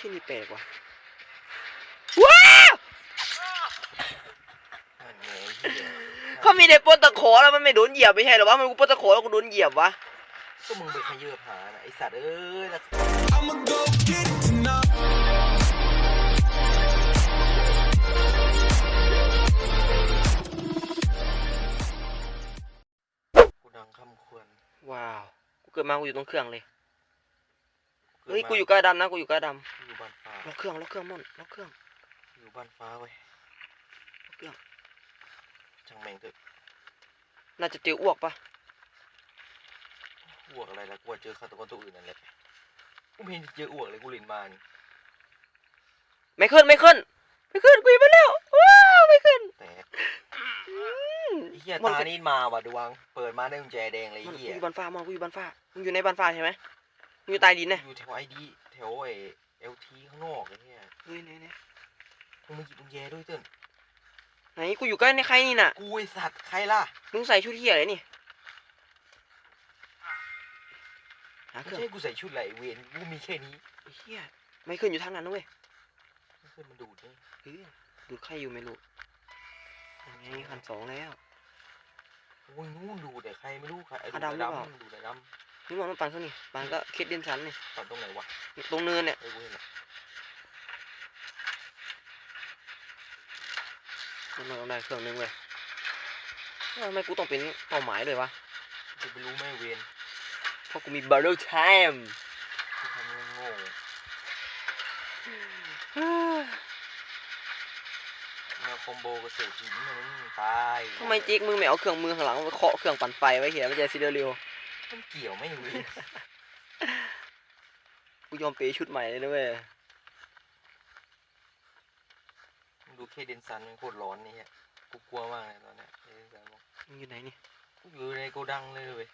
ที่นี่แปลกว่ะว้าวนั่นไงเหี้ยเขามีแต่ปนตะขอแล้วมันไม่โดนเหยียบไม่ใช่เหรอวะมันกูปนตะขอแล้วกูโดนเหยียบวะก็มึงไปขยืบหาน่ะไอสัตว์เอ้ยแล้ว I'ma go get it tonight. กูดังคำควรว้าว กูเกิดมากูอยู่ตรงเครื่องเลยด เฮ้ยมากูอยู่ใกล้ดำนะกูอยู่ใกล้ดอยู่บ้านฟ้าำล็อกเครื่องล็อกเครื่องม่อนล็อกเครื่องอยู่บ้านฟ้าเว้ยล็อกเครื่องช่างแม่งเถอะน่าจะเจออ้วกปะอ้วกอะไรล่ะกูว่าเจอฆาตกรตัวอื่นนั่นแหละกูไม่เห็นเจออ้วกเลยกูลินมานี่ไม่ขึ้นไม่ขึ้นไม่ขึ้นกูหยิบไปแล้วว้าวไม่ขึ้นแต่อืมไอ้เหี้ยม่อนตากูนี่มาว่ะดวง เปิดมาได้กุญแจแดงเลยม่อนไอ้กูเหี้อยยู่บ้านฟ้ามอนกูอยู่บ้านฟ้ามึงอยู่ในบ้านฟ้าใช่ไหมมึง อยู่ใต้ดินเนี่ยอยู่แถวไอดีแถวไอเอลทีข้างนอกไอ้เหี้ยเฮ้ยไหนไหนมึงมาหยิบกุญแจด้วยเติ้ลไหนกูอยู่ใกล้ในใครนี่น่ะกูไอสัตว์ใครล่ะมึงใส่ชุดเหี้ยอะไรนี่หาเคไม่รื่องใช่กูใส่ชุดไหลเวนกูมีแค่นี้ไอ้เหี้ยไม่ขึ้นอยู่ทางนั้นนะเว้ยไม่เคยมันดูดนี่เฮ้ยดูดใครอยู่ไม่รู้ยังไงคันสองแล้ว โอ้ยนู่นดูแต่ใครไม่รู้ใครไอ้อะดูดำหรือเปล่า ดำดูแต่ด นี่มันมันปั่นเขานี่ปั่นก็เคสเดนสันนี่ำตอนตรงไหนวะตรงเนินเนี่ยไอ้กูเห็นละมันต้องได้เครื่องนึงเว้ยเอ้าทำไมกูต้องเป็นเป้าหมายเลยวะจะไปรู้ไหมเวนเพราะกูมีบัตเตอร์ไทม์ที่ทำให้โง่แนวคอมโบกับเศษหินนะมึงตายทำไมจิ๊กมึงไม่เอาเครื่องมือข้างหลังมาเคาะเครื่องปั่นไฟไว้เหี้ยมันจะซีเรียล มันเกี่ยวไหม่เวนกูยอมเปย์ชุดใหม่เลยนะเว้ยมึงดูเคเดนซันมันโคตรร้อนนี่ฮะกูกลัวมากเลยตอนเนี้ยเคเดนซันบอกมึงอยู่ไหนนี่กูอยู่ในโกดังเลยเว้ย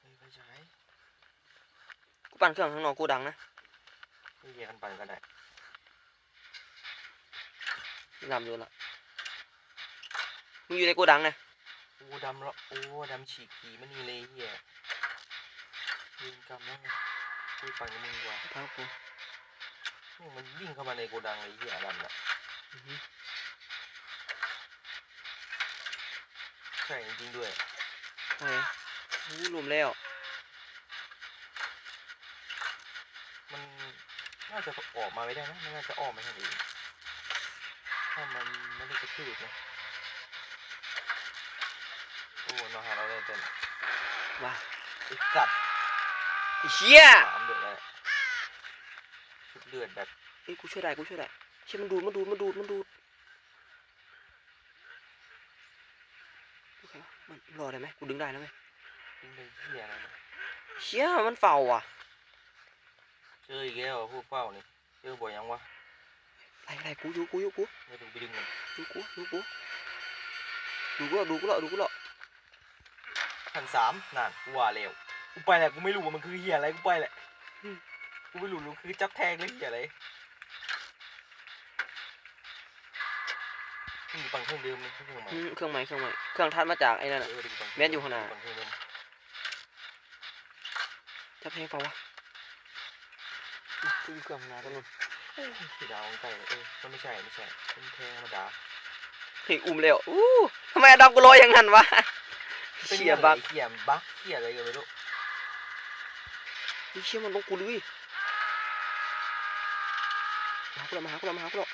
เฮ้ยไปใช้กูปั่นเครื่องข้างนอกกูดังนะไม่แยกกันปั่นกันได้ลำอยู่ละมึงอยู่ในกูดังไง โอ้ดำแล้วโอ้ดำฉีกผีมันนี่เลยเฮียยืนกำแล้วไงคุยปั่นกับมึงดีกว่าเท้ากูนี่มันวิ่งเข้ามาในโกดังเลยเฮียดำน่ะอือหือใช่จริงๆด้วยโอเคอู้รวมแล้ว มันน่าจะออกมาไม่ได้นะมันน่าจะออกมาทางอื่นถ้ามันไม่ได้กระทืบนะ โอ้มาหาเราเลยเต็มว้าไอ้สัตว์ไอ้เชี่ยสามเดือดเลยชุดเลือดแบบเอ้ยกูช่วยได้กูช่วยได้เชี่ยมันดูดมันดูดมันดูดมันดูดโอเคมันรอได้ไหมกูดึงได้นะไหมเป็นเลยเฮียอะไรนะเชี่ยมันเฝ้าอะเจออีกแล้วอะผู้เฝ้านี่เจอบ่อยยังวะไรไรกูอยู่กูอยู่กูไม่ดูไปดึงมันดูกูดูกูดูกูแล้วดูกูแล้วดูกูแล้ว พันสามนั่นกูว่าเร็วกูไปแหละกูไม่รู้ว่ามันคือเฮียอะไรกูไปแหละกูไม่รู้รู้คือจับแทงเลยเฮียอะไรนี่ปังเครื่องเดิมเลยเครื่องใหม่อืมเครื่องใหม่เครื่องใหม่เครื่องทัดมาจากไอ้นั่นเอน่ะอดูปังเครื่แม่นอยู่ข้างหน้า ปังเครื่องเดิมจะเพลงเปล่าวะอุ๊ยกูอยู่เครื่องข้างหน้าตรงนู้นเอ้ยสีดาวใกล้เลยเออมันไม่ใช่ไม่ใช่เป็นแทงธรรมดา เฮ้ยอุ้มเร็วอู้ทำไมอดัมกูลอยอย่างนั้นวะ เป็นเชี่ยบักเฮียบักเฮียอะไรกันไม่รู้เฮ้ยเชี่ยมันลงกูเลยมาหากูแล้วมาหากูแล้วมาหากูแล้ว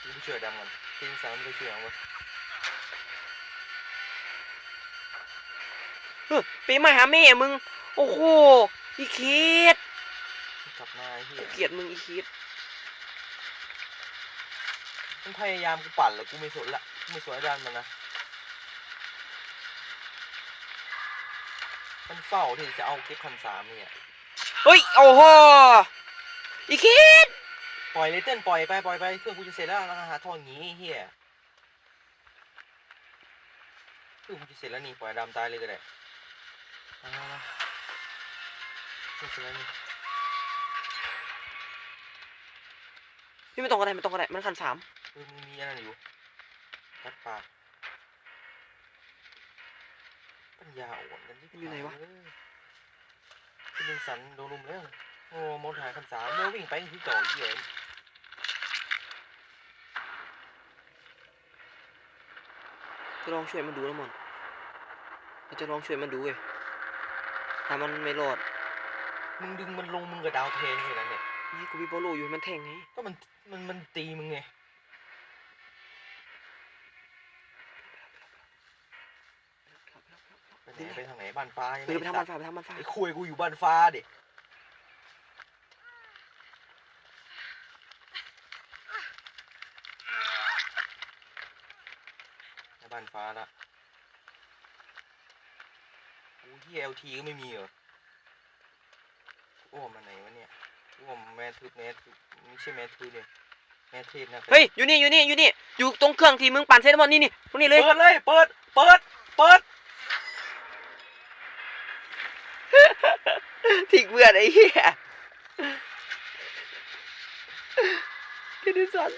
กูไม่เชื่อดำกันทิ้งสามไม่เชื่อวะเฮ้ยปีใหม่หาแม่มึง โอ้โห อีคิดกลับมาไอ้เฮีกูยเกลียดมึงอีคิด มันพยายามกูปั่นเลยกูไม่สนละกูไม่สนอาจารย์มันนะ มันเฝ้าที่จะเอาเก็บพันสามเนี่ยเฮ้ย โอ้โหอีคิด ปล่อยเลยเต้นปล่อยไปปล่อยไปเครื่องกูจะเสร็จแล้วนะหาท่ออย่างงี้ไอ้เฮียเครื่องกูจะเสร็จแล้วนี่ปล่อยดำตายเลยก็ได้มามามาเครื่องเสร็จแล้วนี่ พี่ไม่ต้องก็ได้ไม่ต้องก็ได้มันคันสามเออมึงมีอะไรอยู่ตัดปากไปปัญญาอ่อนกันที่อยู่ไหนวะเป็นลิงสันโดนลุมแล้วโอ้มองหาคันสามเมื่อวิ่งไปที่เก่าเหี้ยจะลองช่วยมันดูแล้วมันเราจะลองช่วยมันดูเว้ยถ้ามันไม่รอด มึงดึงมันลงมึงกับดาวเทนแค่นั้นเนี่ย นี่กูมีโปโลอยู่ให้มันแทงไงก็มันมันมันตีมึงไงไปไหนไปทางไหนบ้านฟ้าใช่ไหไปมไปทางบ้านฟ้าไปทางบ้านฟ้าไอ้คุยกูอยู่บ้านฟ้าดิไปบ้านฟ้าละโอ้ที่เอลทีก็ไม่มีเหรอโอ้มันไหนวะเนี่ย โอ้แม่ทึบแม่ทึบไม่ใช่แม่ทึบเนี่ยแม่เทพนะเฮ้ยอยู่นี่อยู่นี่อยู่นี่อยู่ตรงเครื่องที่มึงปั่นเซตมอนนี่นี่ตรงนี้เลยเปิดเลยเปิดเปิดเปิดทิ้งเพื่อนไอ้เหี้ยแค่นี้สัน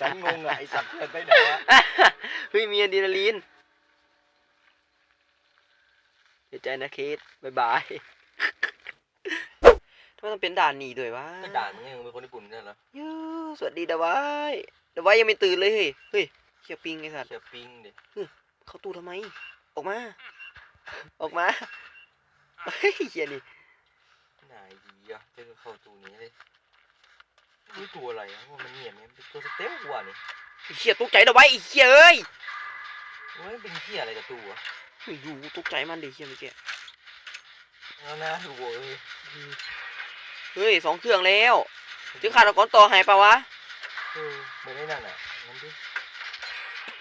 สันงงอะไอสัตว์เพื่อนไปไหนวะเฮ้ยมีอะดรีนาลีนเสียใจนะเคสบายบายทำ ไมต้องเป็นด่านหนีด้วยวะก็ด่านมึงไงมึงเป็นคนญี่ปุ่นใช่เหรอยูสวัสดีดาวายดาวายยังไม่ตื่นเลยเฮ้ยเฮ้ยเชียปิงไอ้สัตว์เชียร์ปิงดิเข้าตู้ทำไม ออกมา ออกมาเฮ้ยเฮียนี่ไหนดีอะเจอเข้าตูนี้เลยนี่ตัวอะไรอะว่ามันเงียบเนี่ยเป็นตัวสเต็ปกว่านี่ไอ้เฮียตกใจดาวายไอ้เฮียเอ้ยว่ามันเป็นเที่ยอะไรกับตัวอะไม่รู้ตกใจมันดิเฮียเมื่อกี้แล้วนะดูเว้ย เฮ้ยสองเครื่องแล้วถึงขาดก่อนต่อหายปะวะเออไม่ได้นั่นอะงั้นดิ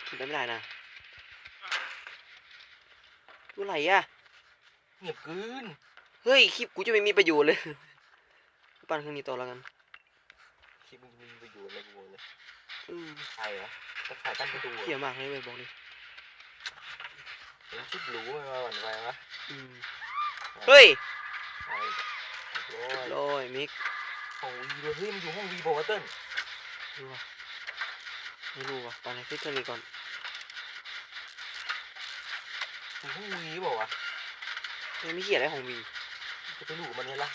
ถึงได้ไม่ได้นะดูอะไรอะเงียบเกินเฮ้ยคลิปกูจะไม่มีประโยชน์เลยปั่นเครื่องนี้ต่อแล้วกันคลิปมึงจะมีประโยชน์อะไรกูบอกเลยอืมใครเหรอจะขายตั้งประตูเหรอเฮียมากเลยเว้ยบอกเลยเห็นชุดหรูไหมมาหวั่นไหววะอืมเฮ้ยอะไร โอ้ยโรยมิกห้องวีด้วยเฮ้ยมันอยู่ห้องวีบอกว่าเติ้ลดูวะไม่รู้วะปั่นให้ฟิกเครื่องนี้ก่อนอยู่ห้องวีบอกว่าวะยังไม่เขียนอะไรของวีจะไปรู้กับมันไงล่ะ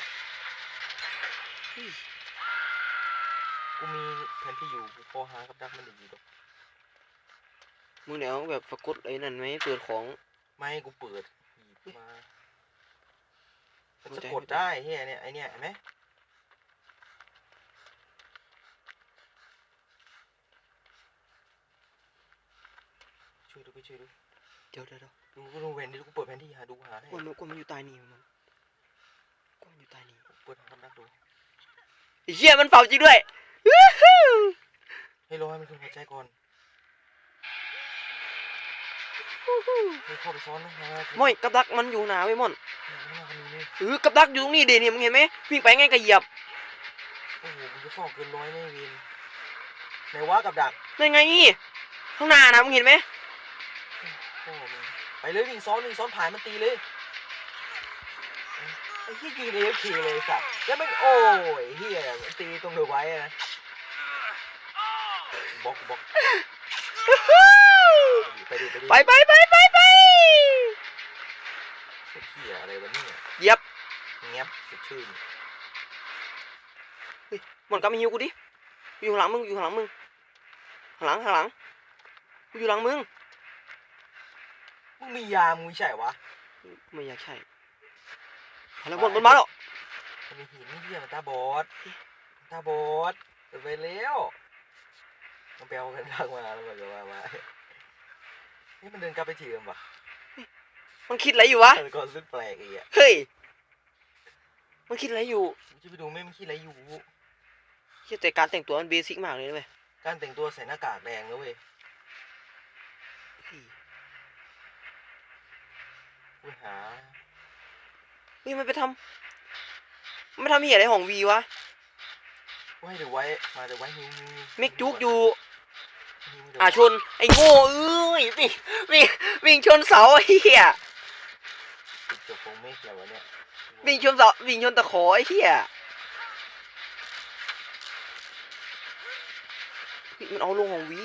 เฮ้ยกูมีแผนที่อยู่กูพอหากับดักมันได้อยู่ดอกมึงเดี๋ยวแบบปรากฏไอ้นั่นไหมเปิดของไม่กูเปิดหยิบมา มันเข้าจะใจกดได้เฮียเนี่ยไอเนี่ยเห็นไหมช่วยดูไปช่วยดูเดี๋ยวเดี๋ยวเดี๋ยวดูกูดูแผนที่กูเปิดแผนที่หาดูหาให้กวนมันกวนมันอยู่ใต้นี่มันกวนมันอยู่ใต้นี่เปิดหากับดักดูไอ้เหี้ยมันเป่าจริงด้วยวู้ฮู้ให้รอให้มันขึ้นหัวใจก่อนวู้ฮู้ให้เข้าไปซ้อนนะฮะม่อยกับดักมันอยู่หนาเว้ยม่อน เออกับดักอยู่ตรงนี้เดนี่มึงเห็นไหมวิ่งไปไงก็เหยียบโอ้โหมันจะฟอกเกินร้อยแน่วินไหนว่ากับดักนั่นไงนี่ข้างหน้านะมึงเห็นไหมโอ้โหมึงไปเลยวิ่งซ้อนวิ่งซ้อนผ่านมันตีเลยไอ้ที่ยืนเอฟเคเลยสัตว์แล้วมันโอ้ยเฮียมันตีตรงเดือไว้อะนะบล็อกบล็อกวู้ฮู้ไปดิไปดิไปไปไปไปไปไอ้เฮียอะไรวะเนี่ยเหยียบ เงียบสดชื่นม่อนกลับมาหิวกูดิกูอยู่ข้างหลังมึงอยู่ข้างหลังมึงข้างหลังข้างหลังกูอยู่หลังมึงมึงมียามึงไม่ใช่วะไม่อยากใช่เอาแล้วม่อนมันมาแล้วมันมีหินเฮียมันตาบอดมันตาบอดเปิดไปแล้วมันไปเอากันดักมาแล้วมันก็ว่ามานี่มันเดินกลับไปที่เดิมปะมันคิดอะไรอยู่วะแต่ก่อนสุดแปลกอีกอะเฮ้ย มันคิดอะไรอยู่มึงจะไปดูไหม่มันคิดอะไรอยู่เฮียแต่การแต่งตัวมันเบสิกมากเลยนะเว้ยการแต่งตัวใส่หน้ากากแดงนะเว้ยเฮ้ยกูหาเฮ้ยมันไปทำมันไปทำเหี้ยอะไรของวีวะกูให้เดี๋ยวไว้ มาเดี๋ยวไว้หิวหิวหิวมิกจุกอยู่ หิวเดี๋ยวอ่าชนไอ้โง่เอ้ยวิ่งวิ่งวิ่งชนเสาไอ้เหี้ย ติดจบคงเมกแล้ววะเนี่ยวิ่งชนเสาวิ่งชนตะขอไอ้เหี้ยเฮ้ยมันเอาลงของวี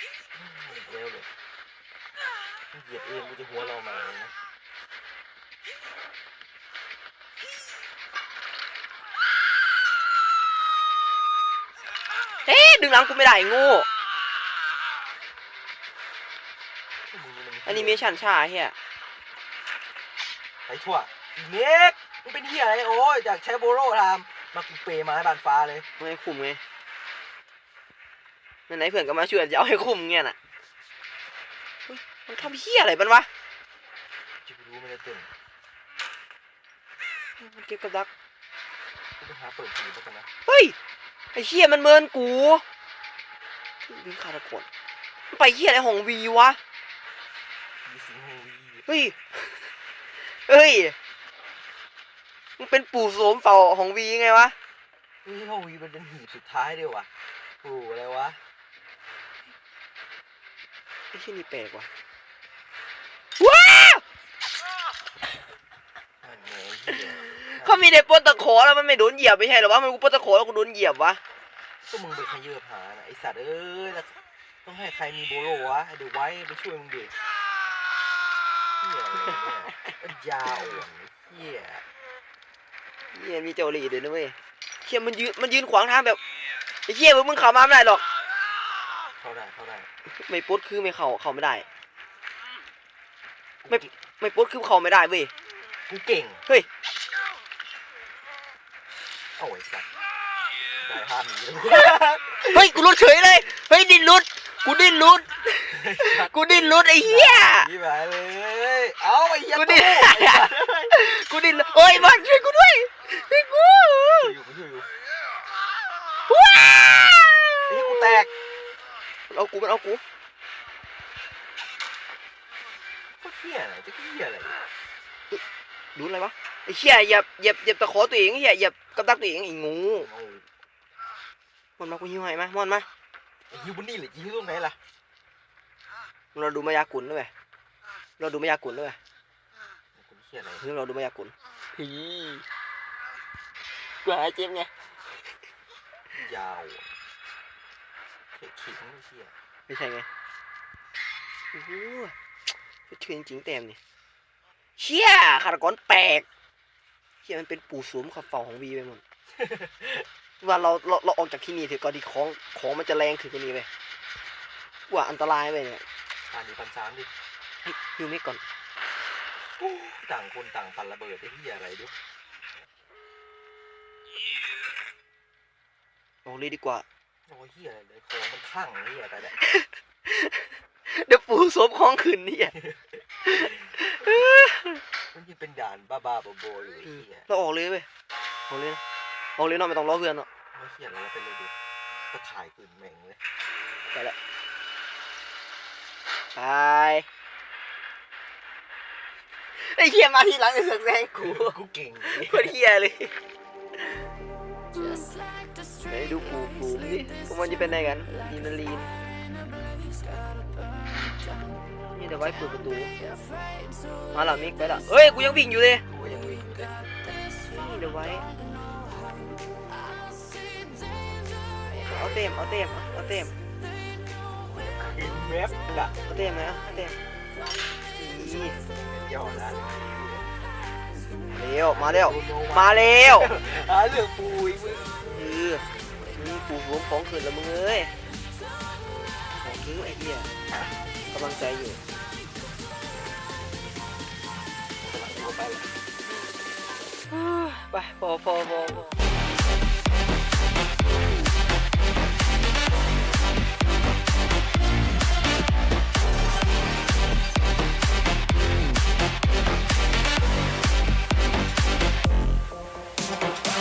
อืมเร็วเลยมเหยียดเองกูจะหัวเราใหม่นะเอ๊ะดึงหลังกูไม่ได้โง่พวกมึงนี่มันแอนิเมชันช้าเฮีย ไปทั่วอีเน็กมึงเป็นเหี้ยอะไรโอ้ยอยากใช้โบโรทำมากูเปย์มาให้บานฟ้าเลยไม่ให้คุมไงไหนๆเพื่อนก็มาช่วยจะเอาให้คุมเงี้ยน่ะเฮ้ยมันทำเฮียอะไรมันวะจะกูรู้ไม่ได้เต้นมันเก็บกับดักกูไปหาเปิดผีแล้วกันนะเฮ้ยไอ้เฮียมันเมินกูวิ่งคาตะกดมันไปเฮียอะไรของวีวะผีสิงห์แห่งวีเฮ้ย เฮ้ยมึงเป็นปู่โสมเฝ้าของวีไงวะเฮ้ยห้องวีมันเป็นหีบสุดท้ายด้วยวะโอ้โหอะไรวะไอ้ที่นี่แปลกว่ะว้าวนั่นไงเหี้ยเขามีแต่ปนตะขอแล้วมันไม่โดนเหยียบไม่ใช่เหรอวะมันกูปนตะขอแล้วกูโดนเหยียบวะก็มึงไปขยืบหาน่ะไอสัตว์เอ้ยแล้วต้องให้ใครมีโบโลวะเดี๋ยวไว้ไปช่วยมึงดิ เหี้ยอะไรเนี่ยมันยาวอะเหี้ยเฮียมีเจ้าหลีด้วยนะเว้ยเฮียมันยืนมันยืนขวางทางแบบไอ้เฮียมึงเข้ามาไม่ได้หรอก เข้าได้เข้าได้ไม่ปลดคือไม่เข้าเข้าไม่ได้ ไม่ ไม่ปลดคือเข้าไม่ได้เว้ย กูเก่งเฮ้ยเอาไอ้สัตว์ได้ห้ามหนีเลยเฮ้ยกูรุดเฉยเลย เฮ้ยดิ้นรุด กูดิ้นรุด กูดิ้นรุดไอ้เหี้ยนี่ไปเลย เอาไอ้เหี้ยกูตู้ดิไอ้สัตว์กูดิ้นรุดเฮ้ยมันช่วยกูด้วยช่วยกูช่วยอยู่กูช่วยอยู่ว้าไอ้เหี้ยกูแตกมันเอากูมันเอากูก็เหี้ยอะไรจะเหี้ยอะไรดูอะไรวะไอ้เหี้ยเหยียบเหยียบเหยียบตะขอตัวเองไอ้เหี้ยเหยียบกับดักตัวเองไอ้งูเอามันมากูหิวให้มามอนมาไอ้ยิวบนนี่เหรือยิวตรงไหนล่ะ เราดูมายากุลด้วยเราดูมายากุลด้วยกูเหี้ยอะไรเฮ้ยเราดูมายากุลฮีกูหายเจ็บไง ยาวอะเข็ขิงไอ้เหี้ยไม่ใช่ไงโอ้โหเชื่อจริงๆแต้มนี่เชี่ยฆาตกรแปลกเชี่ยมันเป็นปู่สวมขับเฝ้าของวีไปหมดว่าเราเราเราออกจากที่นี่เถอะก่อนที่ของของมันจะแรงถึงกว่านี้ไปว่าอันตรายไปเนี่ย อ่านดีพันสามดิเฮ้ยยูไม่ก่อนต่างคนต่างปันระเบิดไอ้เหี้ยอะไรด้วยออกเลยดีกว่า โอ้ยเหี้ยอะไรเลยของมันข้างไอ้เหี้ยแต่เนี่ยเดี๋ยวปู่สวมของคืนนี่อะมันยังเป็นด่านบ้าๆบอๆอยู่ไอ้เหี้ยเราออกเลยเว้ยออกเลยนะออกเลยเนาะไม่ต้องรอเพื่อนเนาะไม่เหี้ยอะไรเราไปเลยดิตะข่ายกลืนแม่งเลยไปละ ไปไอ้เฮียมาทีหลังไอ้เสือกแซงกู กูเก่งโคตรเฮียเลยไหนดูปูปูดิพวกมันจะเป็นไงกันยีนาลีนนี่เดี๋ยวไว้เปิดประตู มาหลังมิกไปละเฮ้ยกูยังวิ่งอยู่เลยกูยังวิ่งอยู่เลยนี่เดี๋ยวไว้ เอาเต็ม เอาเต็ม เอาเต็ม เห็นแมปละเต็มนะเอาเต็มนี่ย่อละเร็วมาเร็วมาเร็วหาเรื่องปุยมึงเออนี่ปูหัวของขึ้นล้วมึงเอ้ยของทิ้งไอเหี้ยกำลังใจอยู่ไปพอพอพอ